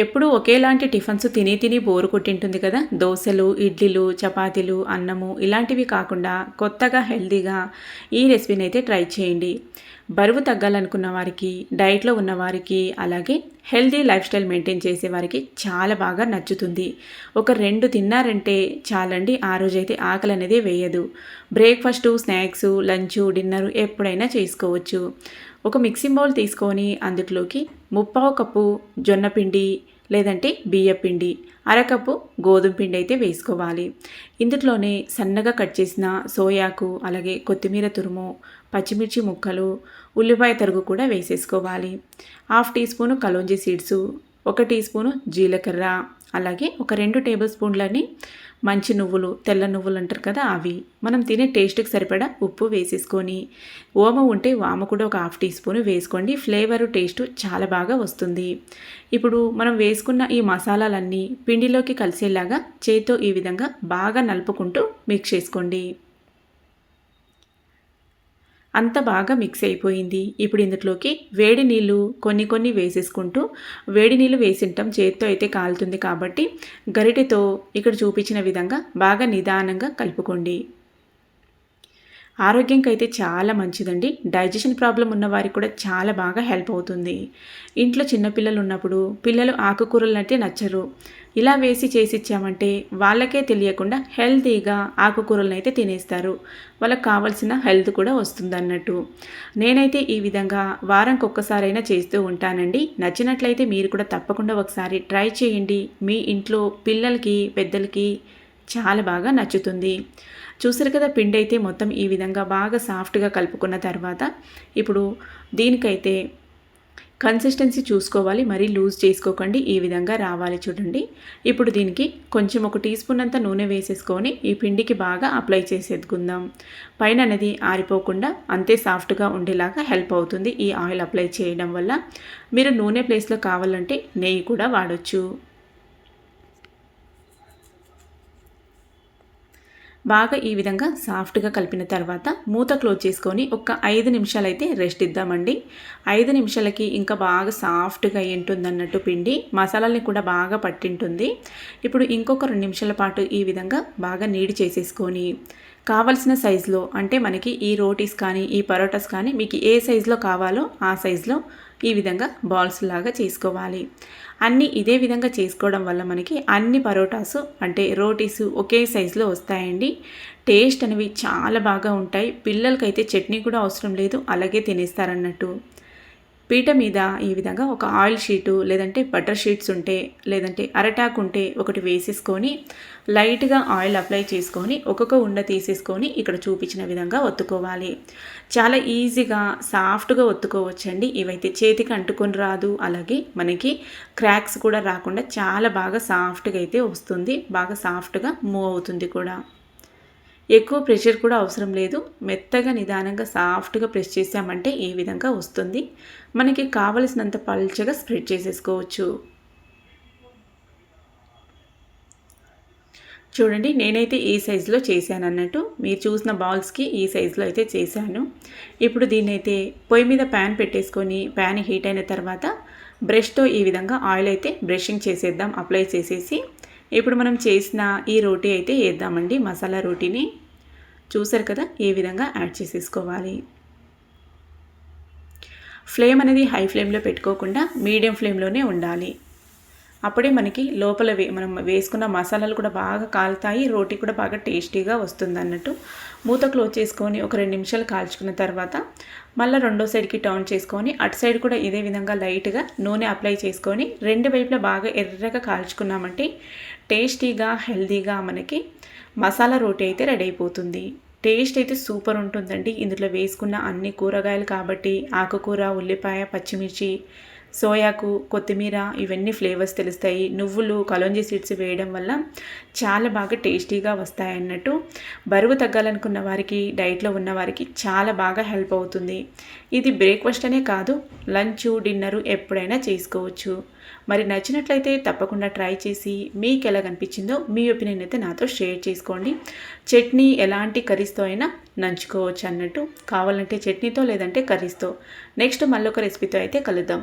ఎప్పుడు ఒకేలాంటి టిఫిన్స్ తిని తిని బోరు కొట్టింటుంది కదా. దోశలు ఇడ్లీలు చపాతీలు అన్నము ఇలాంటివి కాకుండా కొత్తగా హెల్తీగా ఈ రెసిపీని అయితే ట్రై చేయండి. బరువు తగ్గాలనుకున్న వారికి డైట్లో ఉన్న వారికి అలాగే హెల్దీ లైఫ్ స్టైల్ మెయింటైన్ చేసే వారికి చాలా బాగా నచ్చుతుంది. ఒక రెండు తిన్నారంటే చాలండి ఆ రోజైతే ఆకలి అనేది వేయదు. బ్రేక్ఫాస్ట్ స్నాక్స్ లంచ్ డిన్నర్ ఎప్పుడైనా చేసుకోవచ్చు. ఒక మిక్సింగ్ బౌల్ తీసుకొని అందులోకి ముప్పావు కప్పు జొన్న పిండి లేదంటే బియ్య పిండి అరకప్పు గోధుమ పిండి అయితే వేసుకోవాలి. ఇందులోనే సన్నగా కట్ చేసిన సోయాకు అలాగే కొత్తిమీర తురుము పచ్చిమిర్చి ముక్కలు ఉల్లిపాయ తరుగు కూడా వేసేసుకోవాలి. Half teaspoon kalonji seeds ఒక టీ స్పూను జీలకర్ర అలాగే ఒక రెండు టేబుల్ స్పూన్లని మంచి నువ్వులు తెల్ల నువ్వులు అంటారు కదా అవి. మనం తినే టేస్ట్కి సరిపడా ఉప్పు వేసేసుకొని ఓమ ఉంటే వామ కూడా ఒక హాఫ్ టీ స్పూన్ వేసుకోండి. ఫ్లేవరు టేస్ట్ చాలా బాగా వస్తుంది. ఇప్పుడు మనం వేసుకున్న ఈ మసాలాలన్నీ పిండిలోకి కలిసేలాగా చేతితో ఈ విధంగా బాగా నలుపుకుంటూ మిక్స్ చేసుకోండి. అంత బాగా మిక్స్ అయిపోయింది. ఇప్పుడు ఇందులోకి వేడి నీళ్ళు కొన్ని కొన్ని వేసేసుకుంటూ వేడి నీళ్ళు వేసింటాం. చేతితో అయితే కాలుతుంది కాబట్టి గరిటెతో ఇక్కడ చూపించిన విధంగా బాగా నిదానంగా కలుపుకోండి. ఆరోగ్యంకి అయితే చాలా మంచిదండి. డైజెషన్ ప్రాబ్లం ఉన్న వారికి కూడా చాలా బాగా హెల్ప్ అవుతుంది. ఇంట్లో చిన్నపిల్లలు ఉన్నప్పుడు పిల్లలు ఆకుకూరలు అంటే నచ్చరు. ఇలా వేసి చేసి ఇచ్చామంటే వాళ్ళకే తెలియకుండా హెల్తీగా ఆకుకూరలను అయితే తినేస్తారు. వాళ్ళకి కావాల్సిన హెల్త్ కూడా వస్తుంది అన్నట్టు నేనైతే ఈ విధంగా వారంకి ఒక్కసారైనా చేస్తూ ఉంటానండి. నచ్చినట్లయితే మీరు కూడా తప్పకుండా ఒకసారి ట్రై చేయండి. మీ ఇంట్లో పిల్లలకి పెద్దలకి చాలా బాగా నచ్చుతుంది. చూసారు కదా పిండి అయితే మొత్తం ఈ విధంగా బాగా సాఫ్ట్గా కలుపుకున్న తర్వాత ఇప్పుడు దీనికైతే కన్సిస్టెన్సీ చూసుకోవాలి మరీ లూజ్ చేసుకోకండి ఈ విధంగా రావాలి చూడండి. ఇప్పుడు దీనికి కొంచెం ఒక టీ స్పూన్ అంతా నూనె వేసేసుకొని ఈ పిండికి బాగా అప్లై చేసేద్దుకుందాం. పైన అనేది ఆరిపోకుండా అంతే సాఫ్ట్గా ఉండేలాగా హెల్ప్ అవుతుంది ఈ ఆయిల్ అప్లై చేయడం వల్ల. మీరు నూనె ప్లేస్లో కావాలంటే నెయ్యి కూడా వాడచ్చు. బాగా ఈ విధంగా సాఫ్ట్గా కలిపిన తర్వాత మూత క్లోజ్ చేసుకొని ఒక ఐదు నిమిషాలు అయితే రెస్ట్ ఇద్దామండి. ఐదు నిమిషాలకి ఇంకా బాగా సాఫ్ట్గా ఉంటుంది అన్నట్టు పిండి మసాలాల్ని కూడా బాగా పట్టింటుంది. ఇప్పుడు ఇంకొక రెండు నిమిషాల పాటు ఈ విధంగా బాగా నీడి చేసేసుకొని కావలసిన సైజులో అంటే మనకి ఈ రోటీస్ కానీ ఈ పరోటాస్ కానీ మీకు ఏ సైజులో కావాలో ఆ సైజులో ఈ విధంగా బాల్స్ లాగా చేసుకోవాలి. అన్నీ ఇదే విధంగా చేసుకోవడం వల్ల మనకి అన్ని పరోటాసు అంటే రోటీసు ఒకే సైజులో వస్తాయండి. టేస్ట్ అనేవి చాలా బాగా ఉంటాయి. పిల్లలకైతే చట్నీ కూడా అవసరం లేదు. అలాగే తినేస్తారన్నట్టు. పీట మీద ఈ విధంగా ఒక ఆయిల్ షీటు లేదంటే బటర్ షీట్స్ ఉంటే లేదంటే అరటాకు ఉంటే ఒకటి వేసేసుకొని లైట్గా ఆయిల్ అప్లై చేసుకొని ఒక్కొక్క ఉండ తీసేసుకొని ఇక్కడ చూపించిన విధంగా ఒత్తుకోవాలి. చాలా ఈజీగా సాఫ్ట్గా ఒత్తుకోవచ్చండి. ఇవైతే చేతికి అంటుకొని రాదు. అలాగే మనకి క్రాక్స్ కూడా రాకుండా చాలా బాగా సాఫ్ట్గా అయితే వస్తుంది. బాగా సాఫ్ట్గా మూవ్ అవుతుంది కూడా. ఎక్కువ ప్రెషర్ కూడా అవసరం లేదు. మెత్తగా నిదానంగా సాఫ్ట్గా ప్రెస్ చేసామంటే ఈ విధంగా వస్తుంది. మనకి కావలసినంత పల్చగా స్ప్రెడ్ చేసేసుకోవచ్చు. చూడండి నేనైతే ఈ సైజులో చేశాను అన్నట్టు మీరు చూసిన బాల్స్కి ఈ సైజులో అయితే చేశాను. ఇప్పుడు దీన్ని అయితే పొయ్యి మీద ప్యాన్ పెట్టేసుకొని ప్యాన్ హీట్ అయిన తర్వాత బ్రష్తో ఈ విధంగా ఆయిల్ అయితే బ్రషింగ్ చేసేద్దాం అప్లై చేసేసి. ఇప్పుడు మనం చేసిన ఈ రోటీ అయితే వేద్దామండి మసాలా రోటీని. చూసారు కదా? ఏ విధంగా యాడ్ చేసేసుకోవాలి? ఫ్లేమ్ అనేది హై ఫ్లేమ్లో పెట్టుకోకుండా మీడియం ఫ్లేమ్లోనే ఉండాలి. అప్పుడే మనకి లోపల వే మనం వేసుకున్న మసాలాలు కూడా బాగా కాలుతాయి రోటీ కూడా బాగా టేస్టీగా వస్తుంది అన్నట్టు. మూత క్లోజ్ చేసుకొని ఒక రెండు నిమిషాలు కాల్చుకున్న తర్వాత మళ్ళీ రెండో సైడ్కి టర్న్ చేసుకొని అటు సైడ్ కూడా ఇదే విధంగా లైట్గా నూనె అప్లై చేసుకొని రెండు వైపులా బాగా ఎర్రగా కాల్చుకున్నామంటే టేస్టీగా హెల్దీగా మనకి మసాలా రోటీ అయితే రెడీ అయిపోతుంది. టేస్ట్ అయితే సూపర్ ఉంటుందండి. ఇందులో వేసుకున్న అన్ని కూరగాయలు కాబట్టి ఆకుకూర ఉల్లిపాయ పచ్చిమిర్చి సోయాకు కొత్తిమీర ఇవన్నీ ఫ్లేవర్స్ తెలుస్తాయి. నువ్వులు కలోంజీ సీడ్స్ వేయడం వల్ల చాలా బాగా టేస్టీగా వస్తాయి అన్నట్టు. బరువు తగ్గాలనుకున్న వారికి డైట్లో ఉన్న వారికి చాలా బాగా హెల్ప్ అవుతుంది. ఇది బ్రేక్ఫాస్ట్ అనే కాదు లంచ్ డిన్నరు ఎప్పుడైనా చేసుకోవచ్చు. మరి నచ్చినట్లయితే తప్పకుండా ట్రై చేసి మీకు ఎలా కనిపించిందో మీ ఒపీనియన్ అయితే నాతో షేర్ చేసుకోండి. చట్నీ ఎలాంటి కర్రీస్తో అయినా నంచుకోవచ్చు అన్నట్టు. కావాలంటే చట్నీతో లేదంటే కర్రీస్తో. నెక్స్ట్ మళ్ళొక రెసిపీతో అయితే కలుద్దాం.